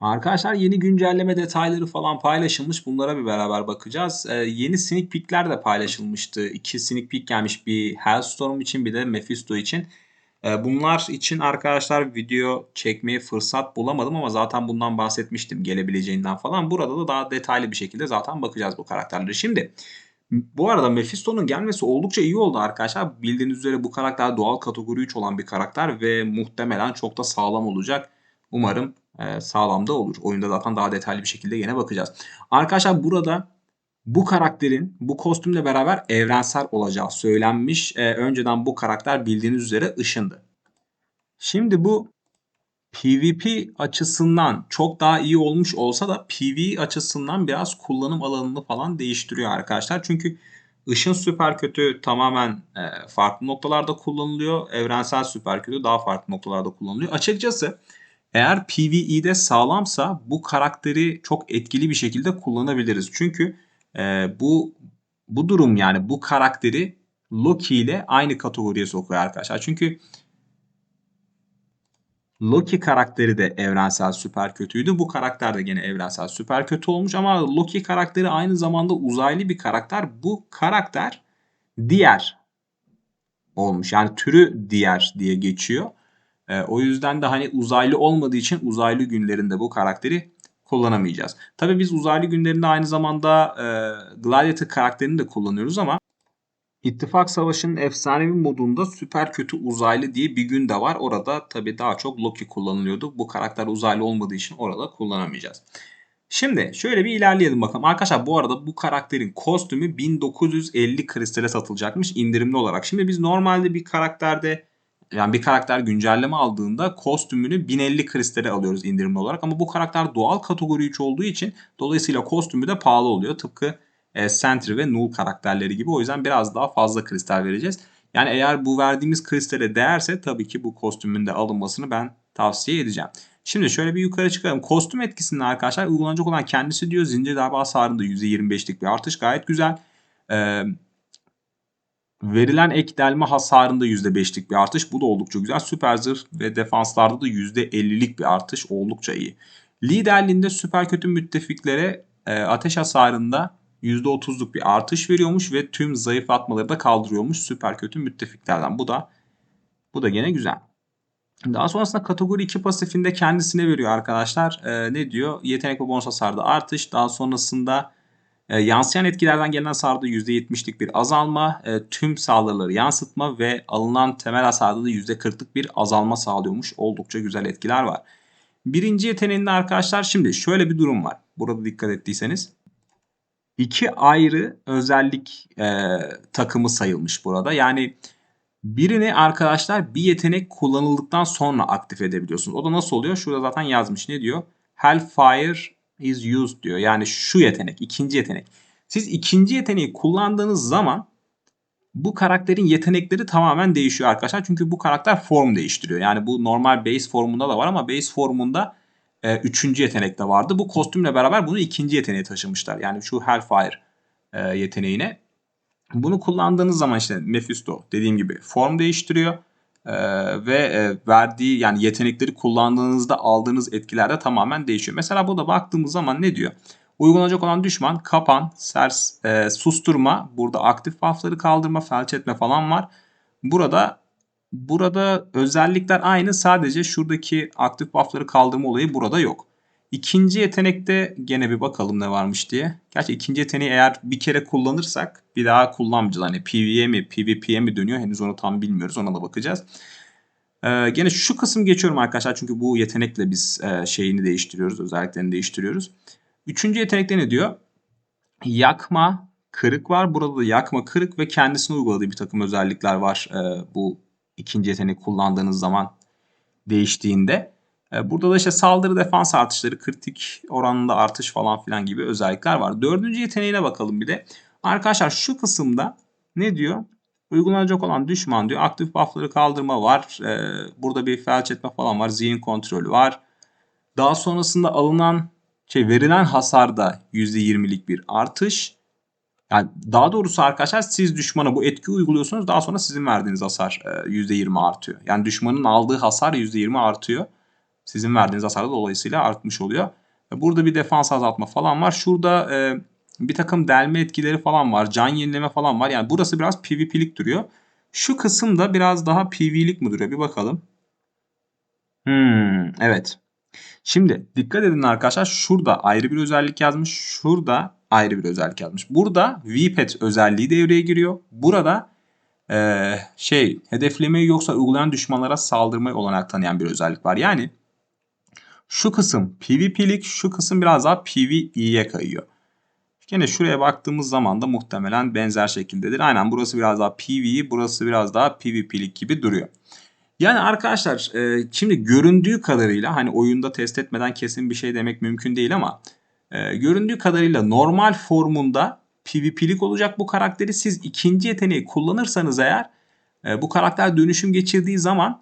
Arkadaşlar yeni güncelleme detayları falan paylaşılmış. Bunlara bir beraber bakacağız. Ee, yeni sneak peek'ler de paylaşılmıştı. İki sneak peek gelmiş. Bir Hellstorm için bir de Mephisto için. Ee, bunlar için arkadaşlar video çekmeye fırsat bulamadım ama zaten bundan bahsetmiştim gelebileceğinden falan. Burada da daha detaylı bir şekilde zaten bakacağız bu karakterleri. Şimdi bu arada Mephisto'nun gelmesi oldukça iyi oldu arkadaşlar. Bildiğiniz üzere bu karakter doğal kategori 3 olan bir karakter ve muhtemelen çok da sağlam olacak. Umarım e, sağlam da olur. Oyunda zaten daha detaylı bir şekilde yine bakacağız. Arkadaşlar burada bu karakterin bu kostümle beraber evrensel olacağı söylenmiş. E, önceden bu karakter bildiğiniz üzere ışındı. Şimdi bu PvP açısından çok daha iyi olmuş olsa da PvE açısından biraz kullanım alanını falan değiştiriyor arkadaşlar. Çünkü ışın süper kötü tamamen e, farklı noktalarda kullanılıyor. Evrensel süper kötü daha farklı noktalarda kullanılıyor. Açıkçası eğer PvE'de sağlamsa bu karakteri çok etkili bir şekilde kullanabiliriz. Çünkü e, bu bu durum yani bu karakteri Loki ile aynı kategoriye sokuyor arkadaşlar. Çünkü Loki karakteri de evrensel süper kötüydü. Bu karakter de gene evrensel süper kötü olmuş ama Loki karakteri aynı zamanda uzaylı bir karakter. Bu karakter diğer olmuş. Yani türü diğer diye geçiyor. E, o yüzden de hani uzaylı olmadığı için uzaylı günlerinde bu karakteri kullanamayacağız. Tabi biz uzaylı günlerinde aynı zamanda e, Gladiator karakterini de kullanıyoruz ama İttifak Savaşı'nın efsanevi modunda süper kötü uzaylı diye bir gün de var. Orada tabi daha çok Loki kullanılıyordu. Bu karakter uzaylı olmadığı için orada kullanamayacağız. Şimdi şöyle bir ilerleyelim bakalım. Arkadaşlar bu arada bu karakterin kostümü 1950 kristale satılacakmış indirimli olarak. Şimdi biz normalde bir karakterde yani bir karakter güncelleme aldığında kostümünü 1050 kristale alıyoruz indirimli olarak. Ama bu karakter doğal kategori 3 olduğu için dolayısıyla kostümü de pahalı oluyor. Tıpkı e, Sentry ve Null karakterleri gibi. O yüzden biraz daha fazla kristal vereceğiz. Yani eğer bu verdiğimiz kristale değerse tabii ki bu kostümün de alınmasını ben tavsiye edeceğim. Şimdi şöyle bir yukarı çıkalım. Kostüm etkisinde arkadaşlar uygulanacak olan kendisi diyor zincir darbe hasarında %25'lik bir artış gayet güzel. Ee, verilen ek delme hasarında %5'lik bir artış. Bu da oldukça güzel. Süper zırh ve defanslarda da %50'lik bir artış oldukça iyi. Liderliğinde süper kötü müttefiklere e, ateş hasarında %30'luk bir artış veriyormuş ve tüm zayıflatmaları da kaldırıyormuş süper kötü müttefiklerden. Bu da bu da gene güzel. Daha sonrasında kategori 2 pasifinde kendisine veriyor arkadaşlar. Ee, ne diyor? Yetenek ve bonus hasarda artış. Daha sonrasında e, yansıyan etkilerden gelen hasarda %70'lik bir azalma. E, tüm saldırıları yansıtma ve alınan temel hasarda da %40'lık bir azalma sağlıyormuş. Oldukça güzel etkiler var. Birinci yeteneğinde arkadaşlar şimdi şöyle bir durum var. Burada dikkat ettiyseniz iki ayrı özellik e, takımı sayılmış burada. Yani birini arkadaşlar bir yetenek kullanıldıktan sonra aktif edebiliyorsunuz. O da nasıl oluyor? Şurada zaten yazmış. Ne diyor? Hellfire is used diyor. Yani şu yetenek, ikinci yetenek. Siz ikinci yeteneği kullandığınız zaman bu karakterin yetenekleri tamamen değişiyor arkadaşlar. Çünkü bu karakter form değiştiriyor. Yani bu normal base formunda da var ama base formunda e, üçüncü yetenek de vardı. Bu kostümle beraber bunu ikinci yeteneğe taşımışlar. Yani şu Hellfire e, yeteneğine. Bunu kullandığınız zaman işte Mephisto dediğim gibi form değiştiriyor. Ee, ve e, verdiği yani yetenekleri kullandığınızda aldığınız etkiler de tamamen değişiyor. Mesela burada baktığımız zaman ne diyor? Uygulanacak olan düşman kapan, sers, e, susturma, burada aktif buffları kaldırma, felç etme falan var. Burada Burada özellikler aynı sadece şuradaki aktif buff'ları kaldırma olayı burada yok. İkinci yetenekte gene bir bakalım ne varmış diye. Gerçi ikinci yeteneği eğer bir kere kullanırsak bir daha kullanmayacağız. Hani PvE mi PvP'ye mi dönüyor henüz onu tam bilmiyoruz ona da bakacağız. Ee, gene şu kısım geçiyorum arkadaşlar çünkü bu yetenekle biz e, şeyini değiştiriyoruz özelliklerini değiştiriyoruz. Üçüncü yetenekte ne diyor? Yakma, kırık var. Burada da yakma, kırık ve kendisine uyguladığı bir takım özellikler var e, bu ikinci yetenek kullandığınız zaman değiştiğinde. E, burada da işte saldırı defans artışları, kritik oranında artış falan filan gibi özellikler var. Dördüncü yeteneğine bakalım bir de. Arkadaşlar şu kısımda ne diyor? Uygulanacak olan düşman diyor. Aktif buffları kaldırma var. Ee, burada bir felç etme falan var. Zihin kontrolü var. Daha sonrasında alınan şey verilen hasarda %20'lik bir artış. Yani daha doğrusu arkadaşlar siz düşmana bu etki uyguluyorsunuz. Daha sonra sizin verdiğiniz hasar %20 e, artıyor. Yani düşmanın aldığı hasar %20 artıyor. Sizin verdiğiniz hasar da dolayısıyla artmış oluyor. Burada bir defans azaltma falan var. Şurada e, bir takım delme etkileri falan var. Can yenileme falan var. Yani burası biraz PvP'lik duruyor. Şu kısım da biraz daha Pv'lik mi duruyor? Bir bakalım. Hmm, evet. Şimdi dikkat edin arkadaşlar. Şurada ayrı bir özellik yazmış. Şurada ayrı bir özellik yazmış. Burada VPET özelliği devreye giriyor. Burada e, şey hedeflemeyi yoksa uygulayan düşmanlara saldırmayı olanak tanıyan bir özellik var. Yani şu kısım PvP'lik, şu kısım biraz daha PvE'ye kayıyor. Yine şuraya baktığımız zaman da muhtemelen benzer şekildedir. Aynen burası biraz daha PvE, burası biraz daha PvP'lik gibi duruyor. Yani arkadaşlar e, şimdi göründüğü kadarıyla hani oyunda test etmeden kesin bir şey demek mümkün değil ama e, göründüğü kadarıyla normal formunda PvP'lik olacak bu karakteri. Siz ikinci yeteneği kullanırsanız eğer e, bu karakter dönüşüm geçirdiği zaman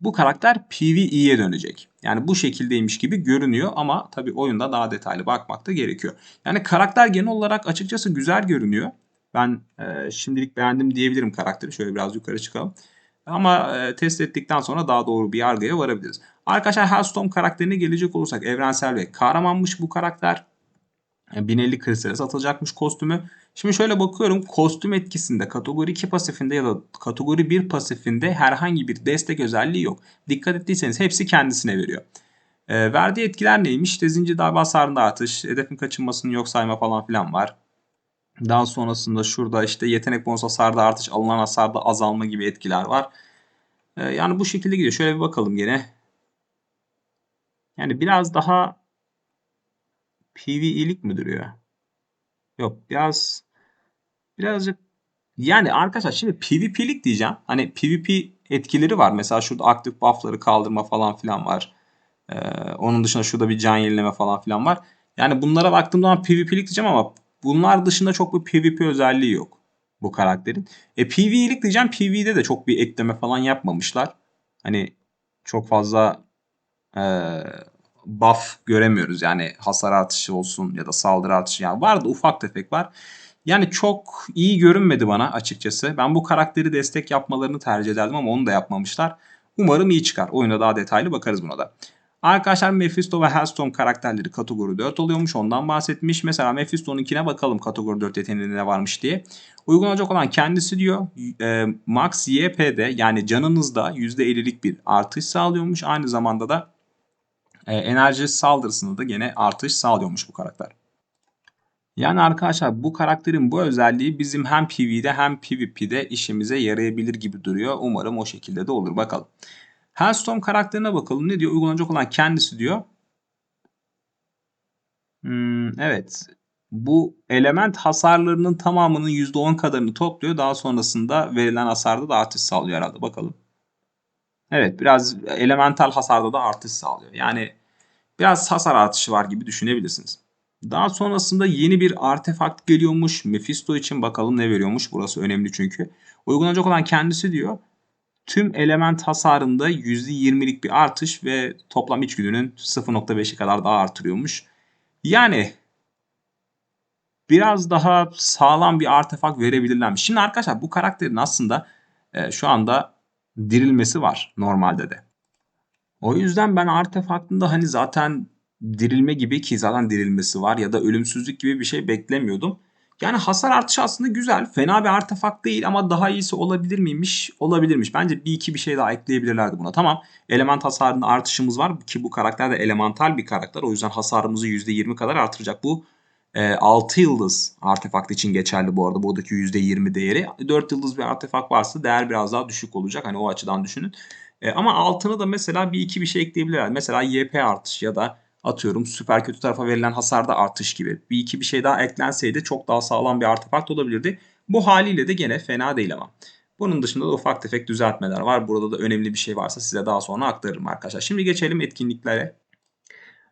bu karakter PvE'ye dönecek. Yani bu şekildeymiş gibi görünüyor ama tabi oyunda daha detaylı bakmak da gerekiyor. Yani karakter genel olarak açıkçası güzel görünüyor. Ben e, şimdilik beğendim diyebilirim karakteri. Şöyle biraz yukarı çıkalım. Ama e, test ettikten sonra daha doğru bir yargıya varabiliriz. Arkadaşlar Hellstorm karakterine gelecek olursak evrensel ve kahramanmış bu karakter. 1050 e, kristale satılacakmış kostümü. Şimdi şöyle bakıyorum kostüm etkisinde kategori 2 pasifinde ya da kategori 1 pasifinde herhangi bir destek özelliği yok. Dikkat ettiyseniz hepsi kendisine veriyor. E, verdiği etkiler neymiş? İşte zincir darbe hasarında artış, hedefin kaçınmasını yok sayma falan filan var. Daha sonrasında şurada işte yetenek bonus hasarda artış, alınan hasarda azalma gibi etkiler var. E, yani bu şekilde gidiyor. Şöyle bir bakalım gene. Yani biraz daha PvE'lik mi duruyor? Yok biraz birazcık yani arkadaşlar şimdi PvP'lik diyeceğim. Hani PvP etkileri var. Mesela şurada aktif buff'ları kaldırma falan filan var. Ee, onun dışında şurada bir can yenileme falan filan var. Yani bunlara baktığım zaman PvP'lik diyeceğim ama bunlar dışında çok bir PvP özelliği yok bu karakterin. E PvE'lik diyeceğim. PvE'de de çok bir ekleme falan yapmamışlar. Hani çok fazla e, buff göremiyoruz. Yani hasar artışı olsun ya da saldırı artışı. Yani vardı ufak tefek var. Yani çok iyi görünmedi bana açıkçası. Ben bu karakteri destek yapmalarını tercih ederdim ama onu da yapmamışlar. Umarım iyi çıkar. Oyuna daha detaylı bakarız buna da. Arkadaşlar Mephisto ve Hellstorm karakterleri kategori 4 oluyormuş. Ondan bahsetmiş. Mesela Mephisto'nunkine bakalım kategori 4 yeteneğinde ne varmış diye. Uygulanacak olan kendisi diyor e, Max YP'de yani canınızda %50'lik bir artış sağlıyormuş. Aynı zamanda da e, enerji saldırısında da gene artış sağlıyormuş bu karakter. Yani arkadaşlar bu karakterin bu özelliği bizim hem PvE'de hem PvP'de işimize yarayabilir gibi duruyor. Umarım o şekilde de olur. Bakalım. Hellstorm karakterine bakalım. Ne diyor? Uygulanacak olan kendisi diyor. Hmm, evet. Bu element hasarlarının tamamının %10 kadarını topluyor. Daha sonrasında verilen hasarda da artış sağlıyor herhalde. Bakalım. Evet biraz elemental hasarda da artış sağlıyor. Yani biraz hasar artışı var gibi düşünebilirsiniz. Daha sonrasında yeni bir artefakt geliyormuş. Mephisto için bakalım ne veriyormuş. Burası önemli çünkü. Uygulanacak olan kendisi diyor. Tüm element hasarında %20'lik bir artış ve toplam içgüdünün 0.5'e kadar daha artırıyormuş. Yani biraz daha sağlam bir artefakt verebilirlermiş. Şimdi arkadaşlar bu karakterin aslında e, şu anda dirilmesi var normalde de. O yüzden ben artefaktında hani zaten dirilme gibi ki zaten dirilmesi var ya da ölümsüzlük gibi bir şey beklemiyordum. Yani hasar artışı aslında güzel. Fena bir artefakt değil ama daha iyisi olabilir miymiş? Olabilirmiş. Bence bir iki bir şey daha ekleyebilirlerdi buna. Tamam element hasarında artışımız var ki bu karakter de elemental bir karakter. O yüzden hasarımızı %20 kadar artıracak. Bu e, 6 yıldız artefakt için geçerli bu arada buradaki %20 değeri. 4 yıldız bir artefakt varsa değer biraz daha düşük olacak. Hani o açıdan düşünün. E, ama altını da mesela bir iki bir şey ekleyebilirler. Mesela YP artış ya da atıyorum süper kötü tarafa verilen hasarda artış gibi. Bir iki bir şey daha eklenseydi çok daha sağlam bir artefakt olabilirdi. Bu haliyle de gene fena değil ama. Bunun dışında da ufak tefek düzeltmeler var. Burada da önemli bir şey varsa size daha sonra aktarırım arkadaşlar. Şimdi geçelim etkinliklere.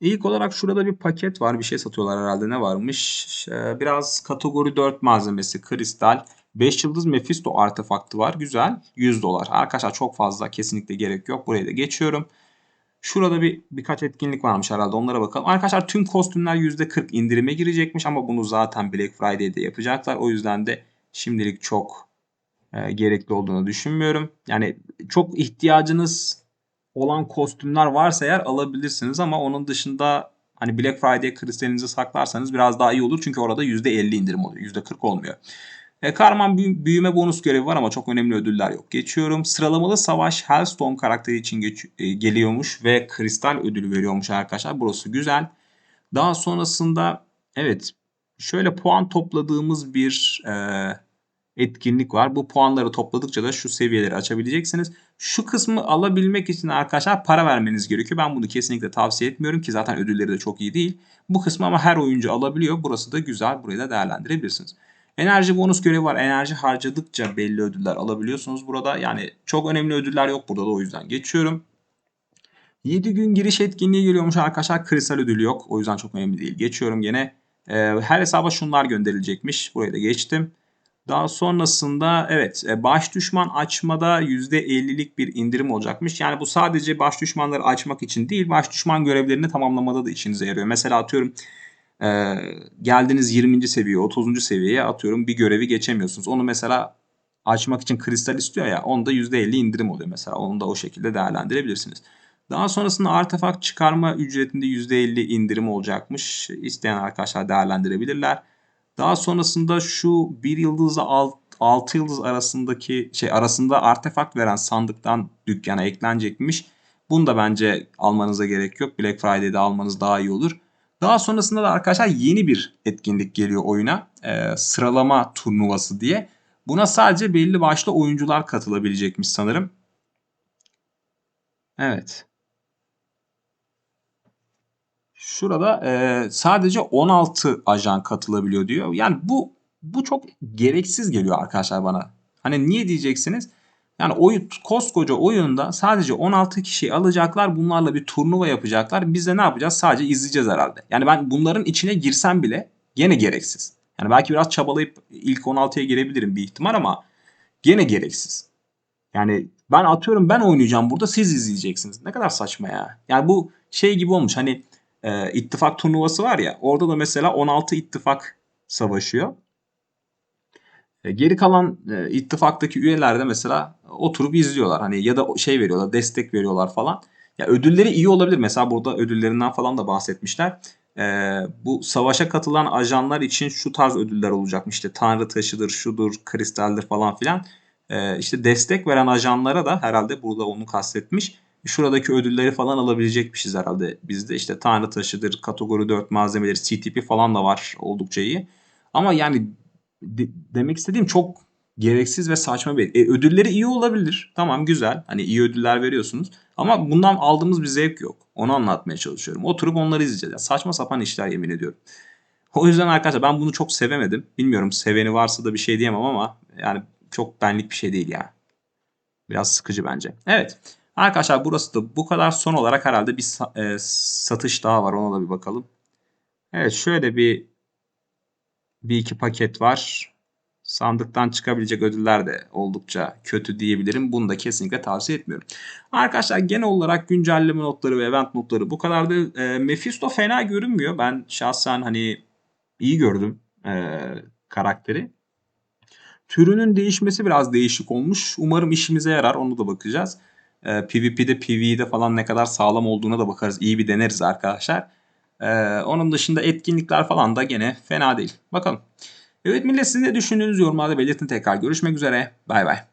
İlk olarak şurada bir paket var. Bir şey satıyorlar herhalde. Ne varmış? Ee, biraz kategori 4 malzemesi, kristal, 5 yıldız Mephisto artefaktı var. Güzel. 100 dolar. Arkadaşlar çok fazla kesinlikle gerek yok. Buraya da geçiyorum. Şurada bir birkaç etkinlik varmış herhalde onlara bakalım. Arkadaşlar tüm kostümler %40 indirime girecekmiş ama bunu zaten Black Friday'de yapacaklar. O yüzden de şimdilik çok e, gerekli olduğunu düşünmüyorum. Yani çok ihtiyacınız olan kostümler varsa eğer alabilirsiniz ama onun dışında hani Black Friday kristalinizi saklarsanız biraz daha iyi olur. Çünkü orada %50 indirim oluyor. %40 olmuyor. E, Karman büyü- büyüme bonus görevi var ama çok önemli ödüller yok. Geçiyorum. Sıralamalı savaş Hellstorm karakteri için geç- e, geliyormuş ve kristal ödülü veriyormuş arkadaşlar. Burası güzel. Daha sonrasında evet şöyle puan topladığımız bir e, etkinlik var. Bu puanları topladıkça da şu seviyeleri açabileceksiniz. Şu kısmı alabilmek için arkadaşlar para vermeniz gerekiyor. Ben bunu kesinlikle tavsiye etmiyorum ki zaten ödülleri de çok iyi değil. Bu kısmı ama her oyuncu alabiliyor. Burası da güzel. Burayı da değerlendirebilirsiniz. Enerji bonus görevi var. Enerji harcadıkça belli ödüller alabiliyorsunuz burada. Yani çok önemli ödüller yok burada da o yüzden geçiyorum. 7 gün giriş etkinliği geliyormuş arkadaşlar. Kristal ödülü yok. O yüzden çok önemli değil. Geçiyorum gene. Ee, her hesaba şunlar gönderilecekmiş. Burayı da geçtim. Daha sonrasında evet e, baş düşman açmada %50'lik bir indirim olacakmış. Yani bu sadece baş düşmanları açmak için değil baş düşman görevlerini tamamlamada da işinize yarıyor. Mesela atıyorum e, geldiniz 20. seviye 30. seviyeye atıyorum bir görevi geçemiyorsunuz. Onu mesela açmak için kristal istiyor ya onda %50 indirim oluyor mesela. Onu da o şekilde değerlendirebilirsiniz. Daha sonrasında artefakt çıkarma ücretinde %50 indirim olacakmış. İsteyen arkadaşlar değerlendirebilirler. Daha sonrasında şu bir yıldızla 6 yıldız arasındaki şey arasında artefakt veren sandıktan dükkana eklenecekmiş. Bunu da bence almanıza gerek yok. Black Friday'de almanız daha iyi olur. Daha sonrasında da arkadaşlar yeni bir etkinlik geliyor oyuna. Ee, sıralama turnuvası diye. Buna sadece belli başlı oyuncular katılabilecekmiş sanırım. Evet. Şurada e, sadece 16 ajan katılabiliyor diyor. Yani bu bu çok gereksiz geliyor arkadaşlar bana. Hani niye diyeceksiniz? Yani oyun koskoca oyunda sadece 16 kişi alacaklar. Bunlarla bir turnuva yapacaklar. Biz de ne yapacağız? Sadece izleyeceğiz herhalde. Yani ben bunların içine girsem bile gene gereksiz. Yani belki biraz çabalayıp ilk 16'ya girebilirim bir ihtimal ama gene gereksiz. Yani ben atıyorum ben oynayacağım burada siz izleyeceksiniz. Ne kadar saçma ya. Yani bu şey gibi olmuş hani e, ittifak turnuvası var ya orada da mesela 16 ittifak savaşıyor. E, geri kalan e, ittifaktaki üyeler de mesela oturup izliyorlar. Hani ya da şey veriyorlar, destek veriyorlar falan. Ya ödülleri iyi olabilir. Mesela burada ödüllerinden falan da bahsetmişler. E, bu savaşa katılan ajanlar için şu tarz ödüller olacakmış. İşte Tanrı taşıdır, şudur, kristaldir falan filan. E, işte destek veren ajanlara da herhalde burada onu kastetmiş. Şuradaki ödülleri falan alabilecekmişiz herhalde bizde. İşte Tanrı taşıdır, kategori 4 malzemeleri, CTP falan da var oldukça iyi. Ama yani de- demek istediğim çok gereksiz ve saçma bir. E, ödülleri iyi olabilir. Tamam güzel. Hani iyi ödüller veriyorsunuz. Ama bundan aldığımız bir zevk yok. Onu anlatmaya çalışıyorum. Oturup onları izleyeceğiz. Yani saçma sapan işler yemin ediyorum. O yüzden arkadaşlar ben bunu çok sevemedim. Bilmiyorum seveni varsa da bir şey diyemem ama yani çok benlik bir şey değil ya. Biraz sıkıcı bence. Evet. Arkadaşlar burası da bu kadar. Son olarak herhalde bir e, satış daha var. Ona da bir bakalım. Evet şöyle bir bir iki paket var. Sandıktan çıkabilecek ödüller de oldukça kötü diyebilirim. Bunu da kesinlikle tavsiye etmiyorum. Arkadaşlar genel olarak güncelleme notları ve event notları bu kadardı. E, Mephisto fena görünmüyor. Ben şahsen hani iyi gördüm e, karakteri. Türünün değişmesi biraz değişik olmuş. Umarım işimize yarar. Onu da bakacağız. E, PvP'de, PvE'de falan ne kadar sağlam olduğuna da bakarız. İyi bir deneriz arkadaşlar. Ee, onun dışında etkinlikler falan da gene fena değil. Bakalım. Evet millet siz ne düşündüğünüz yorumlarda belirtin tekrar. Görüşmek üzere. Bay bay.